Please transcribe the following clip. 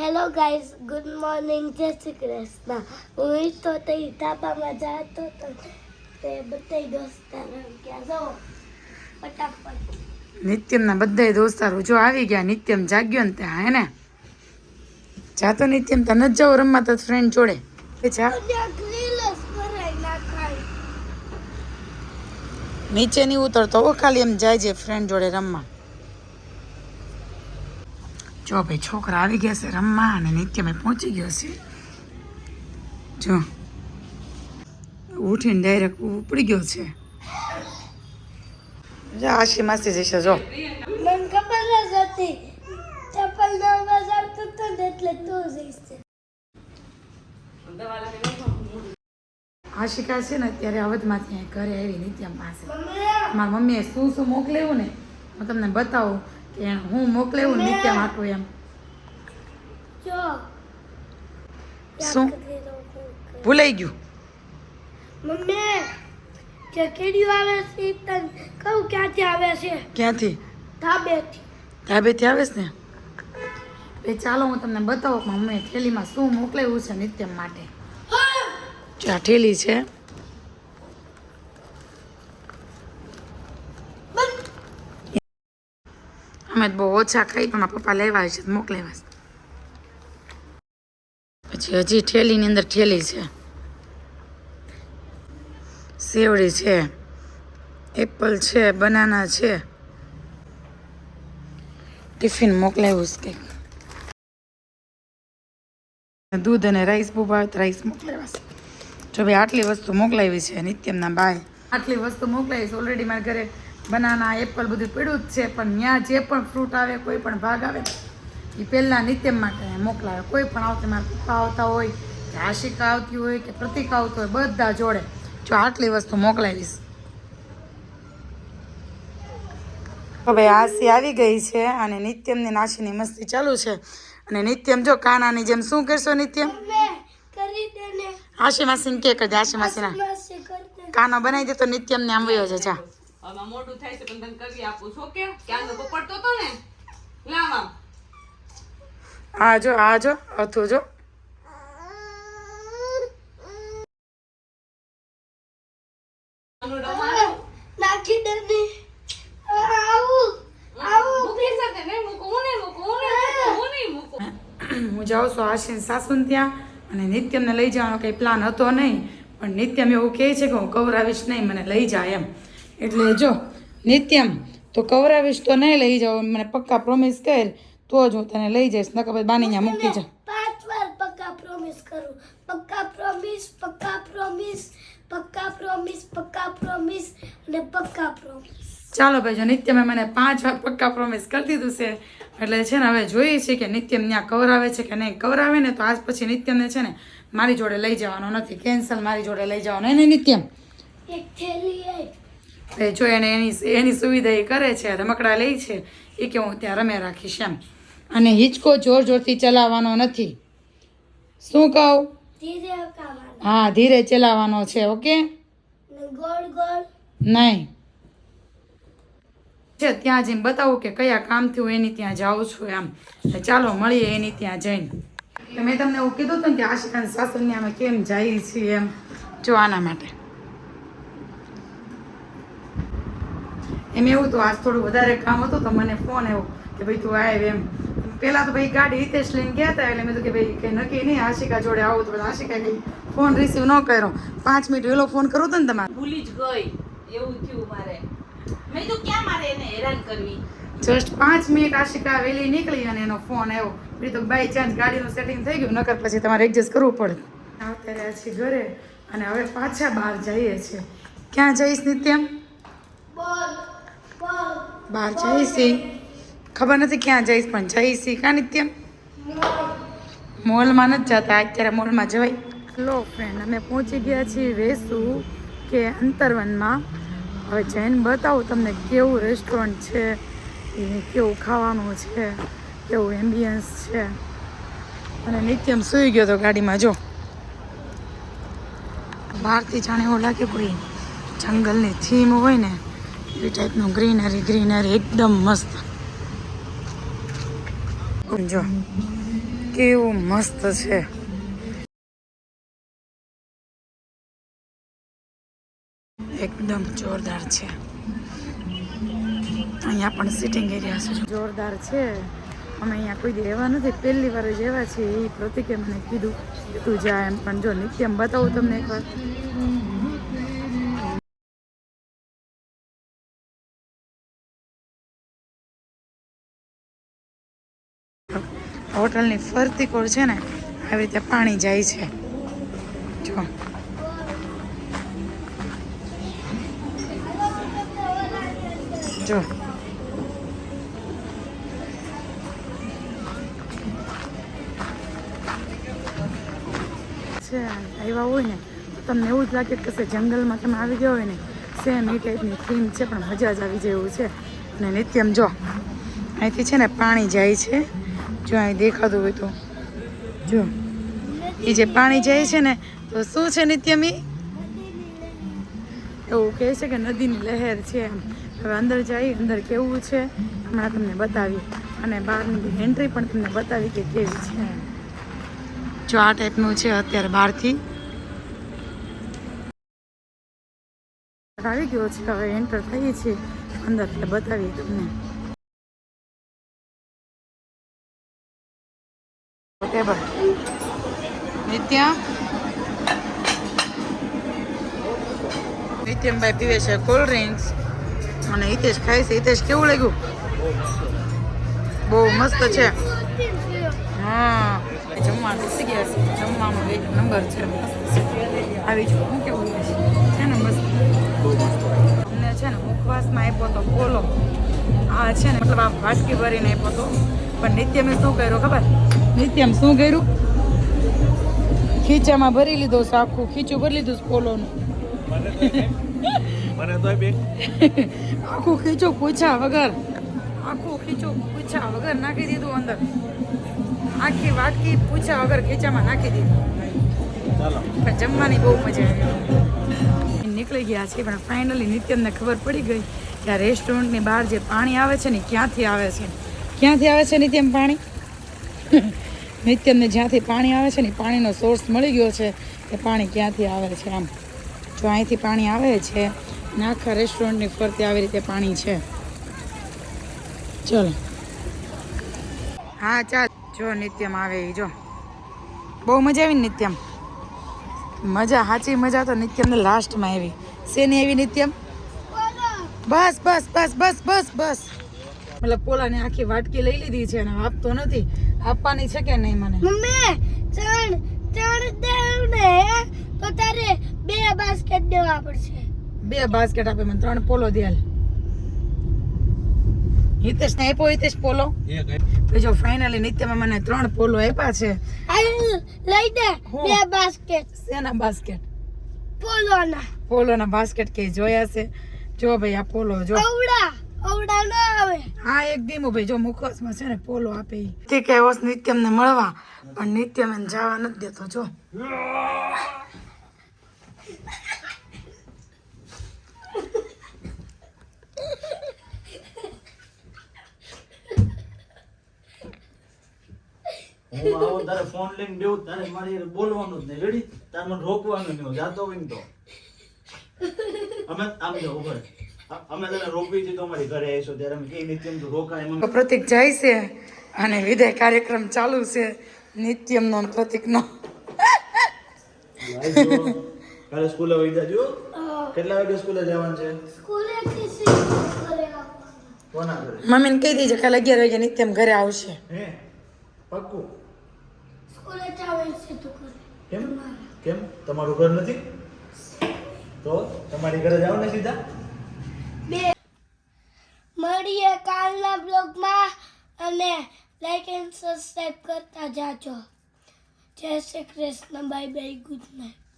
Hello guys good morning જય શ્રી કૃષ્ણ હું તો તે ઇથાપામાં જતો તો તે બધા દોસ્તારો ક્યાં જાઓ ફટાફટ. નિત્યમના બધાય દોસ્તારો જો આવી ગયા નિત્યમ જાગ્યો ને ત્યાં હે ને? જાતો નિત્યમ તને જ જાઓ રમવા તો ફ્રેન્ડ જોડે. ત્યાં નીચે નહીં ઉતરતો ખાલી એમ જાય છે ફ્રેન્ડ જોડે રમવા. જો ભાઈ છોકરા આવી ગયા છે રમવા અને નિત્યમે પહોંચી ગયો છે. જો. ઉઠીને ડાયરેક્ટ ઉપડી ગયો છે. જા આશી માસી જશે જો. મને ખબર જ હતી. ચપ્પલ નો અવાજ આવતો હતો એટલે તું જઈશ. આશિકા છે ને અત્યારે અવધમાંથી ઘરે આવી નિત્યમ પાસે. મારા મારી મમ્મીએ શું શું મોકલેવું ને હું તમને બતાવું. એણે હું મોકલેવું નિત્યમ આટલું એમ જો શું? ભૂલાઈ ગયું મમ્મી જે કીડીઓ આવે છે તન કહું ક્યાંથી આવે છે ક્યાંથી ધાબેથી ધાબેથી છે ને એ ચાલો હું તમને બતાવું મમ્મીએ થેલીમાં શું મોકલેવું છે નિત્યમ માટે આ થેલી છે અમે બહુ ઓછા ખાઈ પણ પપ્પા લેવા છે મોકલેવા છે પછી હજી ઠેલીની અંદર ઠેલી છે. સેવડી છે, એપલ છે, બનાના છે. ટિફિન મોકલાવ્યું છે દૂધ અને રાઈસ બહુ ભાવે રાઈસ મોકલાવ્યા છે જો ભાઈ આટલી વસ્તુ મોકલાવી છે, નિત્યમના બાય આટલી વસ્તુ મોકલાવી છે ઓલરેડી મારા ઘરે બનાના એપલ બધું પીડ્યું જ છે પણ ત્યાં જે પણ ફ્રૂટ આવે કોઈ પણ ભાગ આવે એ પહેલાં નિત્યમ માટે મોકલાવે. કોઈ પણ આવતા મારા પપ્પા આવતા હોય કે આશિકા આવતી હોય કે પ્રતિક આવતો હોય બધા જોડે જો આટલી વસ્તુ મોકલાવીશ. હવે આસી આવી ગઈ છે અને નિત્યમની નાશીની મસ્તી ચાલુ છે. અને નિત્યમ જો કાનાની જેમ શું કરશો નિત્યમ? કરી આશી માસી કે કરજે આશી માસી ના કાનો બનાવી દે તો નિત્યમને આમ વયો છે જા આમાં મોટું થાય છે પણ તને કરી આપું છો કે ક્યાંનો પડતો તો ને? લાવા આજો આજો અથો જો. હું જાઉં છું આશીન સાસુન ત્યાં અને નિત્યમને લઈ જવાનો કંઈ પ્લાન હતો નહીં. પણ નિત્યમ એવું કહે છે કે હું કવરાવીશ નહીં મને લઈ જાય એમ. એટલે જો નિત્યમ તો કવરાવીશ તો નહીં લઈ જાઓ મને પક્કા પ્રોમિસ કર તો જ હું તને લઈ જઈશ નકર પછી બાની ત્યાં મૂકી જા. પાંચ વાર પક્કા પ્રોમિસ કરું. પક્કા પ્રોમિસ પક્કા પ્રોમિસ પક્કા પ્રોમિસ પક્કા પ્રોમિસ અને પક્કા પ્રોમિસ ચાલો ભાઈ જો નિત્યમે મને પાંચ વાર પક્કા પ્રોમિસ કરી દીધું છે. એટલે છે ને હવે જોઈએ છે કે નિત્યમ ત્યાં કવરાવે છે કે નહીં કવરાવે ને તો આજ પછી નિત્યમને છે ને મારી જોડે લઈ જવાનો નથી કેન્સલ મારી જોડે લઈ જવાનો. એને નિત્યમ? એક થેલી એ જો એને એની એની સુવિધા એ કરે છે રમકડા લે છે એ કે હું ત્યાં રમે રાખીશ એમ. અને હિંચકો જોર જોરથી ચલાવવાનો નથી. શું કહું? હા ધીરે ચલાવવાનો છે ઓકે? નહીં. છે ત્યાં જઈને બતાવું કે કયા કામથી હું એની ત્યાં જાઉં છું એમ. ચાલો મળીએ એની ત્યાં જઈને. મેં તમને એવું કીધું હતું ને કે આશિકાન સાસુને અમે કેમ જઈએ છીએ એમ. જો આના માટે. એમ એવું તો આજ થોડું વધારે કામ હતું તો મને ફોન આવ્યો કે ભાઈ તું આવ એમ. પહેલાં તો ભાઈ ગાડી હિતેશ લઈને ગયા હતા એટલે મેં કીધું કે ભાઈ કંઈ નક્કી નહીં આશિકા જોડે આવું તો પછી આશિકાએ કંઈ ફોન રિસીવ ન કર્યો. પાંચ મિનિટ વેલો ફોન કરું તો ને તમારે. ભૂલી જ ગઈ એવું થયું મારે. મેં તો ક્યાં મારે એને હેરાન કરવી? જસ્ટ પાંચ મિનિટ આશિકા વહેલી નીકળી અને એનો ફોન આવ્યો. પછી તો બાય ચાન્સ ગાડીનું સેટિંગ થઈ ગયું નકર પછી તમારે એડજસ્ટ કરવું પડે. અત્યારે છીએ ઘરે અને હવે પાછા બહાર જઈએ છીએ. ક્યાં જઈશ નિત્યમ? બોલ. બહાર જઈશી ખબર નથી ક્યાં જઈશ પણ જઈશી કા નિત્ય? મોલમાં નથી જતા અત્યારે મોલમાં જવાય. લો ફ્રેન્ડ અમે પહોંચી ગયા છીએ વેસુ કે અંતરવનમાં. હવે જઈને બતાવું તમને કેવું રેસ્ટોરન્ટ છે કેવું ખાવાનું છે કેવું એમ્બિયન્સ છે. અને નિત્યમ સૂઈ ગયો તો ગાડીમાં જો. બહારથી જાણે એવું લાગે કોઈ જંગલની થીમ હોય ને. એ ટાઈપનું ગ્રીનરી ગ્રીનરી એકદમ મસ્ત. જો, કેવું મસ્ત છે. એકદમ જોરદાર છે. અહીંયા પણ સિટિંગ એરિયા છે. જોરદાર છે. અમે અહીંયા કોઈ દી રહેવા નથી, પહેલી વાર જ એવા છીએ. એ પ્રતિકે મને કીધું, તું જા એમ. પણ જો, નિત્યમ બતાવું તમને એકવાર. હોટલની ફરતી કોર છે ને, આવી રીતે પાણી જાય છે. જો. જો. છે, આવ્યા હોય ને, તો તમને એવું જ લાગે કે જંગલમાં તમે આવી ગયા હોય ને સેમ એ ટાઈપની થીમ છે, પણ મજા જ આવી જાય એવું છે. અને નિત્યમ જો, અહીંથી છે ને પાણી જાય છે. જો અહીં દેખાતું હોય તો. જો. એ જે પાણી જાય છે ને, તો શું છે નિત્યમી? એવું કહે છે કે નદીની લહેર છે એમ. હવે અંદર જઈ અંદર કેવું છે? હમણાં તમને બતાવી. અને બહારની એન્ટ્રી પણ તમને બતાવી કે કેવી છે જો આ ટાઈપનું છે અત્યારે બહારથી. આવી ગયો છે. હવે એન્ટર થઈએ છીએ. અંદર એટલે બતાવીએ તમને. ટેબલ નિત્યા? નિત્યમભાઈ પીવે છે કોલ્ડ ડ્રિંક્સ અને હિતેશ ખાય છે. હિતેશ, કેવું લાગ્યું? બહુ મસ્ત છે. હા. જમવાનું બેસી ગયા છે. જમવામાં એક નંબર છે. આવી જો હું કેવું છે? ને મસ્ત? અમને છે ને મુખવાસમાં આપ્યો તો પોલો આ છે ને, મતલબ આ વાટકી ભરીને આપ્યો તો. પણ નિત્યમે શું કર્યું ખબર? નિત્યમ શું કર્યું? ખીચામાં ભરી લીધો સાખું આખું ખીચું ભરી લીધું પોલોનું. મને તો બે. આખું ખીચું પૂછા વગર આખું ખીચું પૂછા વગર નાખી દીધું અંદર. આખી વાટકી પૂછ્યા વગર ખીચામાં નાખી દીધું. જમવાની બહુ મજા આવી. નીકળી ગયા છે પણ ફાઇનલી નિત્યમને ખબર પડી ગઈ કે આ રેસ્ટોરન્ટની બહાર જે પાણી આવે છે ને ક્યાંથી આવે છે? ક્યાંથી આવે છે નિત્યમ પાણી? નિત્યમને જ્યાંથી પાણી આવે છે ને પાણીનો સોર્સ મળી ગયો છે કે પાણી ક્યાંથી આવે છે આમ. જો અહીંથી પાણી આવે છે ને આખા રેસ્ટોરન્ટની ફરતે આવી રીતે પાણી છે. ચલો. હા, ચાલ. જો નિત્યમ આવે એ જો. બહુ મજા આવી નિત્યમ? મજા, સાચી મજા તો નિત્યમને લાસ્ટમાં આવી. શેની આવી નિત્યમ? બસ બસ બસ બસ બસ બસ. મતલબ પોલાની આખી વાટકી લઈ લીધી છે અને આપતો નથી. આપવાની છે કે નહીં મને? મમ્મી ત્રણ ત્રણ દેવ ને તો તારે બે બાસ્કેટ દેવા પડશે. બે બાસ્કેટ આપે મને ત્રણ પોલો દેલ હિતેશ ને આપ્યો હિતેશ પોલો? બીજો જો ફાઇનલી નિત્યમાં મને ત્રણ પોલો આપ્યા છે. આ લઈ દે બે બાસ્કેટ શેના બાસ્કેટ પોલોના. પોલોના બાસ્કેટ કે જોયા છે? જો ભાઈ આ પોલો જો. અવડા અવડા ના આવે હા એક દીમો ભાઈ જો મુખવાસમાં છે ને પોલો આપે તે કે નિત્યમ ને મળવા પણ નિત્યમ એને જવા નથી દેતો જો. હું આવો તારે ફોન લઈને બેવું તારે મારી બોલવાનું જ નહીં. રેડી તારે મને રોકવાનું નહીં જાતો હોય ને તો. અમે આમ જો ઊભો રહે. અ- અમે તને રોકવી છે તો અમારી ઘરે આવીશું. ત્યારે અમે કઈ નિત્યમ રોકાય તો પ્રતિક જાય છે અને વિદાય કાર્યક્રમ ચાલુ છે. નિત્યમનો નો પ્રતિકનો. નો કાલે સ્કૂલે વહી જાજો કેટલા વાગે સ્કૂલે જવાનું છે? સ્કૂલે થી ઘરે આવવાનું. કોના કહી દેજે કાલે અગિયાર વાગે નિત્યમ ઘરે આવશે. હે? પાક્કું? સ્કૂલે જવાનું કેમ? કેમ? તમારું ઘર નથી? તો તમારી ઘરે જાવ ને સીધા બે મળીએ કાલના બ્લોગમાં અને લાઈક એન્ડ સબસ્ક્રાઈબ કરતા જાજો. જય Shri Krishna bye bye good night